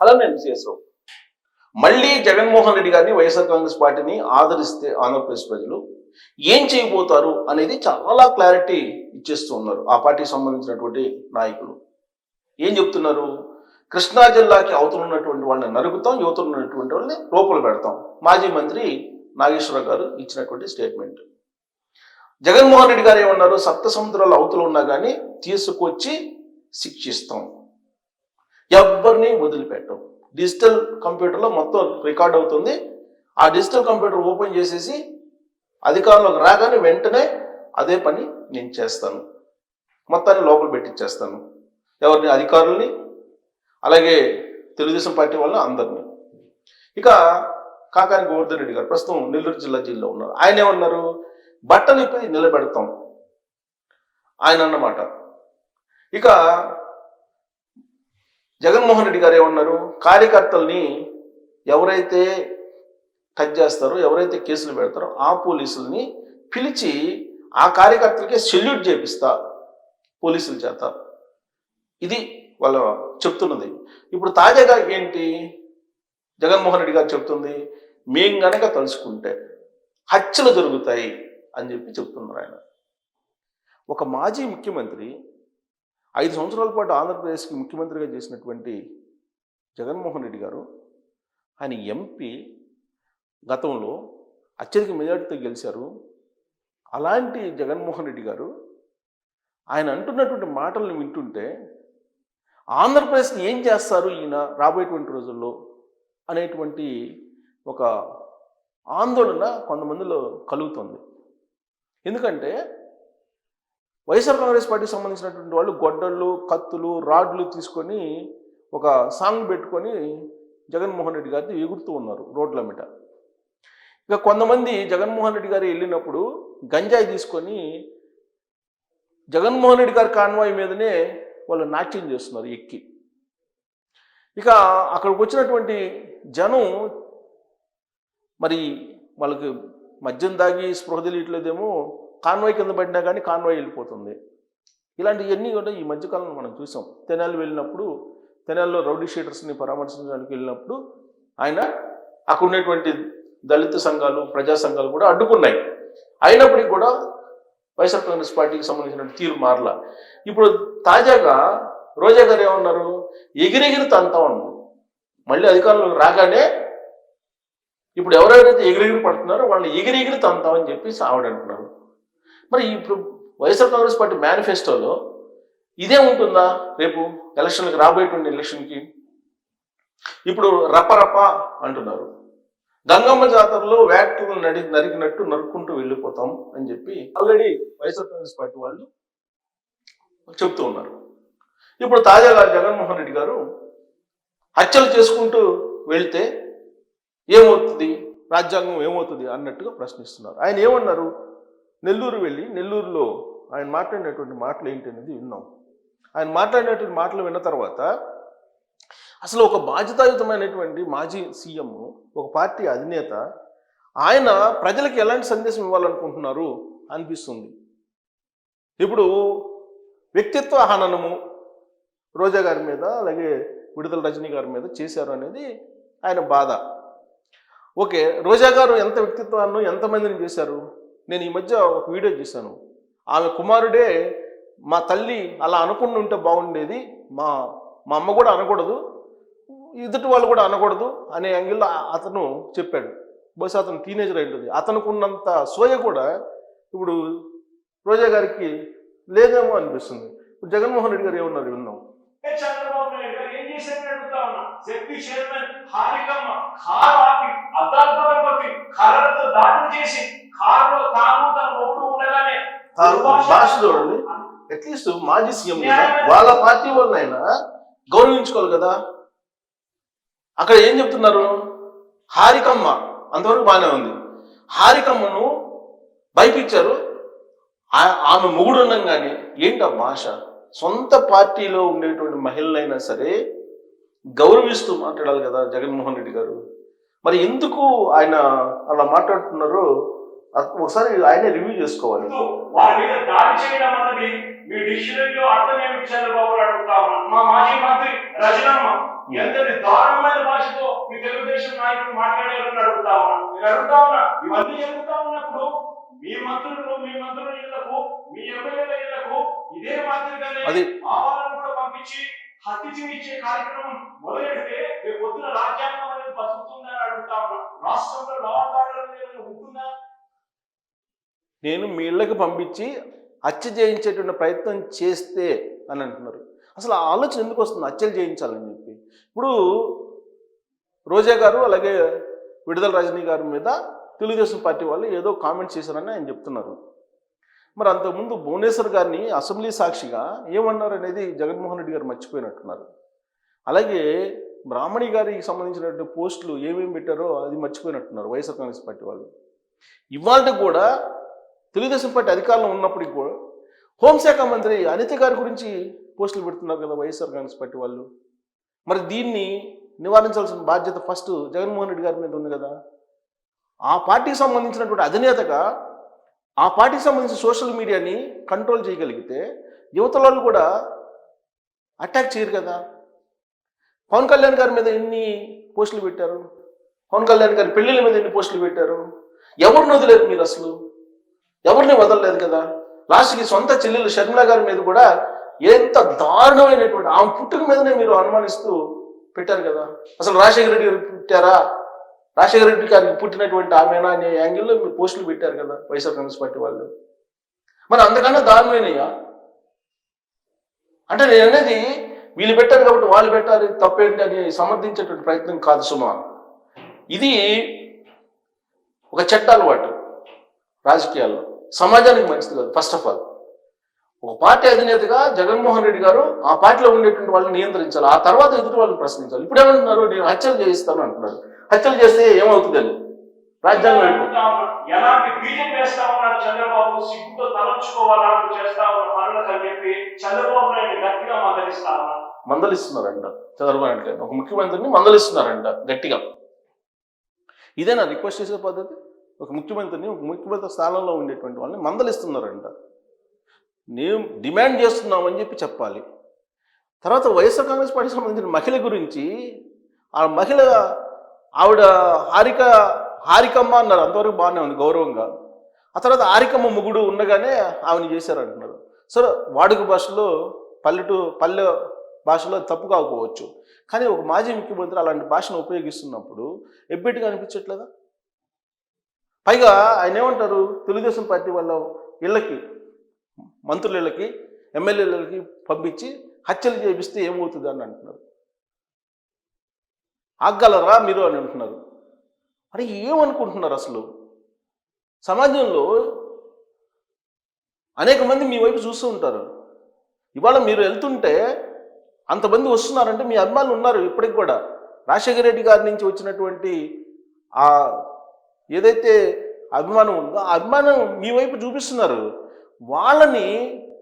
అలానే విశ్వేశ్వరరావు మళ్ళీ జగన్మోహన్ రెడ్డి గారిని వైఎస్ఆర్ కాంగ్రెస్ పార్టీని ఆదరిస్తే ఆంధ్రప్రదేశ్ ప్రజలు ఏం చేయబోతారు అనేది చాలా క్లారిటీ ఇచ్చేస్తూ ఉన్నారు ఆ పార్టీకి సంబంధించినటువంటి నాయకులు. ఏం చెప్తున్నారు? కృష్ణా జిల్లాకి అవుతున్నటువంటి ఉన్నటువంటి వాళ్ళని నరుకుతాం యువతలు ఉన్నటువంటి వాళ్ళని లోపల పెడతాం. మాజీ మంత్రి నాగేశ్వరరావు గారు ఇచ్చినటువంటి స్టేట్మెంట్. జగన్మోహన్ రెడ్డి గారు ఏమన్నారు? సప్త సముద్రాల అవతలు ఉన్నా కానీ తీసుకొచ్చి శిక్షిస్తాం. ఎవరిని వదిలిపెట్టవు. డిజిటల్ కంప్యూటర్లో మొత్తం రికార్డ్ అవుతుంది. ఆ డిజిటల్ కంప్యూటర్ ఓపెన్ చేసేసి అధికారంలోకి రాగానే వెంటనే అదే పని నేను చేస్తాను. మొత్తాన్ని లోపల పెట్టించేస్తాను ఎవరిని? అధికారుల్ని అలాగే తెలుగుదేశం పార్టీ వల్ల అందరినీ. ఇక కాకాని గోవర్ధన్ రెడ్డి గారు ప్రస్తుతం నెల్లూరు జిల్లా జైల్లో ఉన్నారు. ఆయన ఏమన్నారు? బట్టలు ఇప్పి నిలబెడతాం. ఆయన అన్నమాట. ఇక జగన్మోహన్ రెడ్డి గారు ఏమన్నారు? కార్యకర్తల్ని ఎవరైతే కట్ చేస్తారో ఎవరైతే కేసులు పెడతారో ఆ పోలీసుల్ని పిలిచి ఆ కార్యకర్తలకి సెల్యూట్ చేపిస్తా పోలీసుల చేత. ఇది వాళ్ళ చెప్తున్నది. ఇప్పుడు తాజాగా ఏంటి? జగన్మోహన్ రెడ్డి గారు చెప్తుంది మేం గనక తలుచుకుంటే హత్యలు జరుగుతాయి అని చెప్పి చెప్తున్నారు ఆయన. ఒక మాజీ ముఖ్యమంత్రి ఐదు సంవత్సరాల పాటు ఆంధ్రప్రదేశ్కి ముఖ్యమంత్రిగా చేసినటువంటి జగన్మోహన్ రెడ్డి గారు ఆయన ఎంపీ గతంలో అత్యధిక మెజార్టీతో గెలిచారు. అలాంటి జగన్మోహన్ రెడ్డి గారు ఆయన అంటున్నటువంటి మాటలను వింటుంటే ఆంధ్రప్రదేశ్ని ఏం చేస్తారు ఈయన రాబోయేటువంటి రోజుల్లో అనేటువంటి ఒక ఆందోళన కొంతమందిలో కలుగుతుంది. ఎందుకంటే వైఎస్ఆర్ కాంగ్రెస్ పార్టీకి సంబంధించినటువంటి వాళ్ళు గొడ్డళ్ళు కత్తులు రాడ్లు తీసుకొని ఒక సాంగ్ పెట్టుకొని జగన్మోహన్ రెడ్డి గారిని ఎగురుతూ ఉన్నారు రోడ్ల మీద. ఇక కొంతమంది జగన్మోహన్ రెడ్డి గారు వెళ్ళినప్పుడు గంజాయి తీసుకొని జగన్మోహన్ రెడ్డి గారి కాన్వాయ్ మీదనే వాళ్ళు నాట్యం చేస్తున్నారు ఎక్కి. ఇక అక్కడికి వచ్చినటువంటి జనం మరి వాళ్ళకి మద్యం దాగి స్పృహ తెలియట్లేదేమో కాన్వాయ్ కింద పడినా కానీ కాన్వాయ్ వెళ్ళిపోతుంది. ఇలాంటివన్నీ కూడా ఈ మధ్యకాలంలో మనం చూసాం. తెనాలి వెళ్ళినప్పుడు తెనాలిలో రౌడీ షీటర్స్ని పరామర్శించడానికి వెళ్ళినప్పుడు ఆయన అక్కడ ఉండేటువంటి దళిత సంఘాలు ప్రజా సంఘాలు కూడా అడ్డుకున్నాయి. అయినప్పటికీ కూడా వైఎస్ఆర్ కాంగ్రెస్ పార్టీకి సంబంధించిన తీరు మారల. ఇప్పుడు తాజాగా రోజా గారు ఏమన్నారు? ఎగిరెగిరి తంతా ఉన్నారు మళ్ళీ అధికారంలోకి రాగానే ఇప్పుడు ఎవరెవరైతే ఎగిరెగిరి పడుతున్నారో వాళ్ళని ఎగిరెగిరి తంతామని చెప్పేసి ఆవిడ అంటున్నారు. మరి ఇప్పుడు వైఎస్ఆర్ కాంగ్రెస్ పార్టీ మేనిఫెస్టోలో ఇదే ఉంటుందా రేపు ఎలక్షన్కి రాబోయేటువంటి ఎలక్షన్కి? ఇప్పుడు రపరప అంటున్నారు. గంగమ్మ జాతరలో వ్యాక్టులు నడి నరికినట్టు నరుక్కుంటూ వెళ్ళిపోతాం అని చెప్పి ఆల్రెడీ వైఎస్ఆర్ కాంగ్రెస్ పార్టీ వాళ్ళు చెప్తూ ఉన్నారు. ఇప్పుడు తాజాగా జగన్మోహన్ రెడ్డి గారు హత్యలు చేసుకుంటూ వెళ్తే ఏమవుతుంది? రాజ్యాంగం ఏమవుతుంది? అన్నట్టుగా ప్రశ్నిస్తున్నారు. ఆయన ఏమన్నారు? నెల్లూరు వెళ్ళి నెల్లూరులో ఆయన మాట్లాడినటువంటి మాటలు ఏంటి అనేది విన్నాం. ఆయన మాట్లాడినటువంటి మాటలు విన్న తర్వాత అసలు ఒక బాధ్యతాయుతమైనటువంటి మాజీ సీఎం ఒక పార్టీ అధినేత ఆయన ప్రజలకు ఎలాంటి సందేశం ఇవ్వాలనుకుంటున్నారు అనిపిస్తుంది. ఇప్పుడు వ్యక్తిత్వ హననము రోజా గారి మీద అలాగే విడుదల రజనీ గారి మీద చేశారు అనేది ఆయన బాధ. ఓకే రోజా గారు ఎంత వ్యక్తిత్వాన్ని ఎంతమందిని చేశారు? నేను ఈ మధ్య ఒక వీడియో చూశాను. ఆమె కుమారుడే మా తల్లి అలా అనుకుని ఉంటే బాగుండేది. మా మా అమ్మ కూడా అనకూడదు. ఎదుటి వాళ్ళు కూడా అనకూడదు అనే యాంగిల్లో అతను చెప్పాడు. బహుశా అతను టీనేజర్ అయింటుంది అతనికి ఉన్నంత సోయ కూడా ఇప్పుడు రోజా గారికి లేదేమో అనిపిస్తుంది. ఇప్పుడు జగన్మోహన్ రెడ్డి గారు ఏమన్నారు విన్నాం? చంద్రబాబు నాయుడు గారు ఏం చేశారని అడుగుతా ఉన్నా? జెడ్పీ చైర్మన్ హారికమ్మ కారు ఆపి అద్దాలు కొట్టి దాడులు చేసి కారులో తాను తన మొగుడు ఉండగానే తాను భాష చూడండి అట్లీస్ట్ మాజీ సీఎం కదా వాళ్ళ పార్టీ వాళ్ళనైనా గౌరవించుకోవాలి కదా. అక్కడ ఏం చెప్తున్నారు? హారికమ్మ. అంతవరకు బాగానే ఉంది. హారికమ్మను భయపించారు. ఆ- ఆమె మొగుడున్నాం కానీ ఏంటి ఆ భాష? సొంత పార్టీలో ఉండేటువంటి మహిళలైనా సరే గౌరవిస్తూ మాట్లాడాలి కదా జగన్మోహన్ రెడ్డి గారు. మరి ఎందుకు ఆయన అలా మాట్లాడుతున్నారో? ఒకసారి ఆయనే రివ్యూ చేసుకోవాలి. వారి మీద దాడి చేయడం అన్నది మీ డిక్షనరీలో అర్థం చంద్రబాబు మా మాజీ మంత్రి రజనమ్మ ఎంతటి దారుణమైన భాషతో మీ తెలుగుదేశం నాయకులు మాట్లాడారని అడుగుతా ఉన్నా నేను అడుగుతా ఉన్నా ఇవన్నీ జరుగుతా ఉన్నప్పుడు మీ మంత్రులు మీ మంత్రుల ఇళ్ళకు మీ ఎమ్మెల్యేల ఇళ్ళకు ఇదే మాదిరిగానే అది మా వాళ్ళని కూడా పంపించి హత్య చేయించే కార్యక్రమం మొదలెడితే రేపు పొద్దున రాజ్యాంగం అనేది బతుకుతుందని అడుగుతా ఉన్నా. రాష్ట్రంలో లా అండ్ ఆర్డర్ అనేది ఉంటుందా? నేను మీ ఇళ్ళకి పంపించి హత్య చేయించేటువంటి ప్రయత్నం చేస్తే అని అంటున్నారు. అసలు ఆ ఆలోచన ఎందుకు వస్తుంది? హత్యలు చేయించాలని చెప్పి. ఇప్పుడు రోజా గారు అలాగే విడుదల రజనీ గారి మీద తెలుగుదేశం పార్టీ వాళ్ళు ఏదో కామెంట్ చేశారని ఆయన చెప్తున్నారు. మరి అంతకుముందు భువనేశ్వర్ గారిని అసెంబ్లీ సాక్షిగా ఏమన్నారు అనేది జగన్మోహన్ రెడ్డి గారు మర్చిపోయినట్టున్నారు. అలాగే బ్రాహ్మణి గారికి సంబంధించినటువంటి పోస్టులు ఏమేమి పెట్టారో అది మర్చిపోయినట్టున్నారు వైఎస్ఆర్ కాంగ్రెస్ పార్టీ వాళ్ళు. ఇవాళ కూడా తెలుగుదేశం పార్టీ అధికారంలో ఉన్నప్పటికి కూడా హోంశాఖ మంత్రి అనిత గారి గురించి పోస్టులు పెడుతున్నారు కదా వైఎస్ఆర్ కాంగ్రెస్ పార్టీ వాళ్ళు. మరి దీన్ని నివారించాల్సిన బాధ్యత ఫస్ట్ జగన్మోహన్ రెడ్డి గారి మీద ఉంది కదా. ఆ పార్టీకి సంబంధించినటువంటి అధినేతగా ఆ పార్టీకి సంబంధించిన సోషల్ మీడియాని కంట్రోల్ చేయగలిగితే యువతల కూడా అటాక్ చేయరు కదా. పవన్ కళ్యాణ్ గారి మీద ఎన్ని పోస్టులు పెట్టారు? పవన్ కళ్యాణ్ గారి పెళ్ళిళ్ళ మీద ఎన్ని పోస్టులు పెట్టారు? ఎవరిని వదిలేరు మీరు అసలు? ఎవరిని వదలలేదు కదా? లాస్ట్కి సొంత చెల్లెలు షర్మిల గారి మీద కూడా ఎంత దారుణమైనటువంటి ఆమె పుట్టుక మీదనే మీరు అనుమానిస్తూ పెట్టారు కదా? అసలు రాజశేఖర రెడ్డి గారు పెట్టారా? రాజశేఖర రెడ్డి గారికి పుట్టినటువంటి ఆమెనా అనే యాంగిల్లో మీరు పోస్టులు పెట్టారు కదా వైఎస్ఆర్ కాంగ్రెస్ పార్టీ వాళ్ళు? మరి అంతకన్నా దారుణమైనయా? అంటే నేను అనేది వీళ్ళు పెట్టారు కాబట్టి వాళ్ళు పెట్టాలి తప్పేంటి అని సమర్థించేటువంటి ప్రయత్నం కాదు సుమా. ఇది ఒక చెట్ట అలవాటు రాజకీయాల్లో. సమాజానికి మంచిది కాదు ఫస్ట్ ఆఫ్ ఆల్ ఒక పార్టీ అధినేతగా జగన్మోహన్ రెడ్డి గారు ఆ పార్టీలో ఉండేటువంటి వాళ్ళని నియంత్రించాలి. ఆ తర్వాత ఎదుటి వాళ్ళని ప్రశ్నించాలి. ఇప్పుడు ఏమంటున్నారు? నేను హత్యలు చేయిస్తాను అంటున్నారు. హత్యలు చేస్తే రాజ్యాంగం. ఎలాంటి బీజం ఉన్నారు చంద్రబాబు? సిగ్గుతో ఉన్న పనులకు అని చెప్పి చంద్రబాబు నాయుడు గట్టిగా మద్దతిస్తా ఉన్నారు. మందలిస్తున్నారంట. చంద్రబాబు నాయుడు ఒక ముఖ్యమంత్రిని మందలిస్తున్నారంట గట్టిగా. ఇదేనా రిక్వెస్ట్ చేసే పద్ధతి? ఒక ముఖ్యమంత్రిని ఒక ముఖ్యమంత్రి స్థానంలో ఉండేటువంటి వాళ్ళని మందలిస్తున్నారంట. నేను డిమాండ్ చేస్తున్నామని చెప్పి చెప్పాలి. తర్వాత వైఎస్ఆర్ కాంగ్రెస్ పార్టీకి సంబంధించిన మహిళ గురించి ఆ మహిళ ఆవిడ హారిక హారికమ్మ అన్నారు. అంతవరకు బాగానే ఉంది గౌరవంగా. ఆ తర్వాత హారికమ్మ ముగుడు ఉండగానే ఆమెను చేశారంటున్నారు. సరే వాడుక భాషలో పల్లెటూ పల్లె భాషలో తప్పు కాకపోవచ్చు. కానీ ఒక మాజీ ముఖ్యమంత్రి అలాంటి భాషను ఉపయోగిస్తున్నప్పుడు ఎబ్బెట్టుగా అనిపించట్లేదా? పైగా ఆయన ఏమంటారు? తెలుగుదేశం పార్టీ వాళ్ళ ఇళ్ళకి మంత్రులకి ఎమ్మెల్యేలకి పంపించి హత్యలు చేపిస్తే ఏమవుతుంది అని అంటున్నారు. ఆగ్గలరా మీరు అని అంటున్నారు. మరి ఏమనుకుంటున్నారు అసలు? సమాజంలో అనేక మంది మీ వైపు చూస్తూ ఉంటారు. ఇవాళ మీరు వెళ్తుంటే అంతమంది వస్తున్నారంటే మీ అభిమానులు ఉన్నారు ఇప్పటికి కూడా. రాజశేఖర రెడ్డి గారి నుంచి వచ్చినటువంటి ఆ ఏదైతే అభిమానం ఉందో ఆ అభిమానం మీ వైపు చూపిస్తున్నారు. వాళ్ళని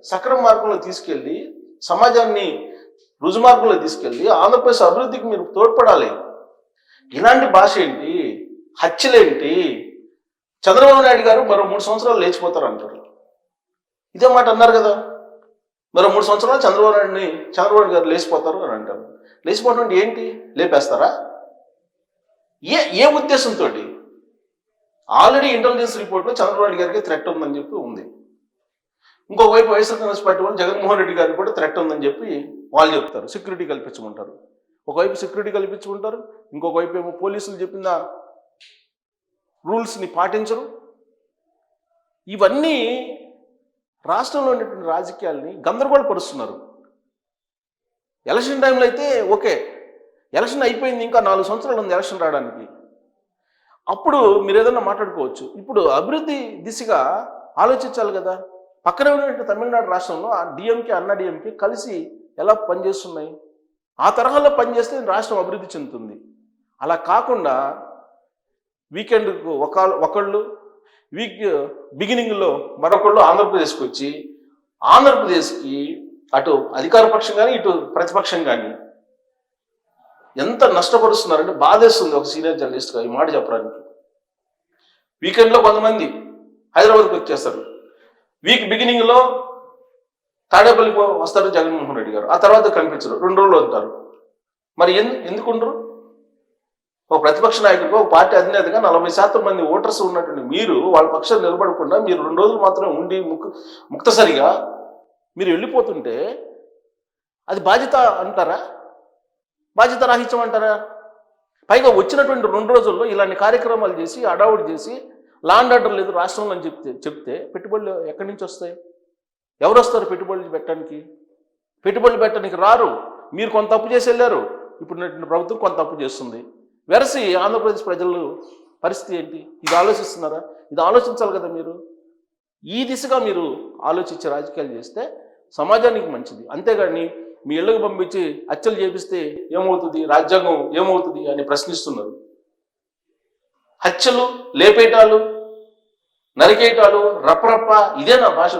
సక్రమ మార్గంలో తీసుకెళ్ళి సమాజాన్ని రుజుమార్గంలో తీసుకెళ్ళి ఆంధ్రప్రదేశ్ అభివృద్ధికి మీరు తోడ్పడాలి. ఇలాంటి భాష ఏంటి? హత్యలేంటి చంద్రబాబు నాయుడు గారు మరో మూడు సంవత్సరాలు లేచిపోతారు అంటారు. ఇదే మాట అన్నారు కదా. మరో మూడు సంవత్సరాలు చంద్రబాబు నాయుడిని చంద్రబాబు గారు లేచిపోతారు అని అంటారు. లేచిపోవడం ఏంటి? లేపేస్తారా? ఏ ఏ ఉద్దేశంతో ఆల్రెడీ ఇంటెలిజెన్స్ రిపోర్ట్లో చంద్రబాబు నాయుడు గారికి థ్రెట్ ఉందని చెప్పి ఉంది. ఇంకోవైపు వైఎస్ఆర్ కాంగ్రెస్ పార్టీ వాళ్ళు జగన్మోహన్ రెడ్డి గారికి కూడా థ్రెట్ ఉందని చెప్పి వాళ్ళు చెప్తారు. సెక్యూరిటీ కల్పించమంటారు. ఒకవైపు సెక్యూరిటీ కల్పించుకుంటారు ఇంకొక వైపు ఏమో పోలీసులు చెప్పిన రూల్స్ని పాటించరు. ఇవన్నీ రాష్ట్రంలో ఉన్నటువంటి రాజకీయాల్ని గందరగోళపరుస్తున్నారు ఎలక్షన్ టైంలో అయితే ఓకే. ఎలక్షన్ అయిపోయింది ఇంకా నాలుగు సంవత్సరాలు ఉంది ఎలక్షన్ రావడానికి. అప్పుడు మీరు ఏదన్నా మాట్లాడుకోవచ్చు. ఇప్పుడు అభివృద్ధి దిశగా ఆలోచించాలి కదా. పక్కనే ఉన్నటువంటి తమిళనాడు రాష్ట్రంలో ఆ డిఎంకే అన్న డిఎంకే కలిసి ఎలా పనిచేస్తున్నాయి? ఆ తరహాలో పనిచేస్తే రాష్ట్రం అభివృద్ధి చెందుతుంది. అలా కాకుండా వీకెండ్కు ఒక ఒకళ్ళు వీక్ బిగినింగ్లో మరొకళ్ళు ఆంధ్రప్రదేశ్కి వచ్చి ఆంధ్రప్రదేశ్కి అటు అధికార పక్షం కానీ ఇటు ప్రతిపక్షం కానీ ఎంత నష్టపరుస్తున్నారంటే బాధేస్తుంది ఒక సీనియర్ జర్నలిస్ట్గా ఈ మాట చెప్పడానికి. వీకెండ్లో కొంతమంది హైదరాబాద్కి వచ్చేస్తారు. వీక్ బిగినింగ్లో తాడేపల్లికి వస్తారు జగన్మోహన్ రెడ్డి గారు. ఆ తర్వాత కనిపించరు. రెండు రోజులు ఉంటారు. మరి ఎందు ఎందుకుండ్రు ఒక ప్రతిపక్ష నాయకుడిగా ఒక పార్టీ అధినేతగా నలభై శాతం మంది ఓటర్స్ ఉన్నటువంటి మీరు వాళ్ళ పక్షాన్ని నిలబడకుండా మీరు రెండు రోజులు మాత్రమే ఉండి ముక్ ముక్తసరిగా మీరు వెళ్ళిపోతుంటే అది బాధ్యత అంటారా? బాధ్యత రాహిత్యం అంటారా పైగా వచ్చినటువంటి రెండు రోజుల్లో ఇలాంటి కార్యక్రమాలు చేసి అడావుడి చేసి లాండ్ ఆర్డర్ లేదు రాష్ట్రంలో అని చెప్తే చెప్తే పెట్టుబడులు ఎక్కడి నుంచి వస్తాయి? ఎవరు వస్తారు పెట్టుబడులు పెట్టడానికి? పెట్టుబడులు పెట్టడానికి రారు. మీరు కొంత తప్పు చేసి వెళ్ళారు. ఇప్పుడు ప్రభుత్వం కొంత తప్పు చేస్తుంది. వెరసి ఆంధ్రప్రదేశ్ ప్రజలు పరిస్థితి ఏంటి? ఇది ఆలోచిస్తున్నారా? ఇది ఆలోచించాలి కదా మీరు. ఈ దిశగా మీరు ఆలోచించి రాజకీయాలు చేస్తే సమాజానికి మంచిది. అంతేగాని మీ ఇళ్ళకు పంపించి హత్యలు చేపిస్తే ఏమవుతుంది? రాజ్యాంగం ఏమవుతుంది అని ప్రశ్నిస్తున్నారు. హత్యలు లేపేటాలు నరికేటాలు రప్పరప్ప ఇదే నా భాష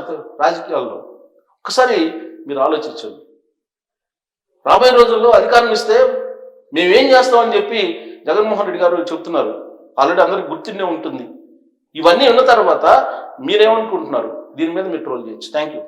రాజకీయాల్లో. ఒకసారి మీరు ఆలోచించండి. రాబోయే రోజుల్లో అధికారం ఇస్తే మేమేం చేస్తామని చెప్పి జగన్మోహన్ రెడ్డి గారు చెప్తున్నారు. ఆల్రెడీ అందరికి గుర్తుండే ఉంటుంది. ఇవన్నీ ఉన్న తర్వాత మీరేమనుకుంటున్నారు? దీని మీద మీరు ట్రోల్ చేయొచ్చు. Thank you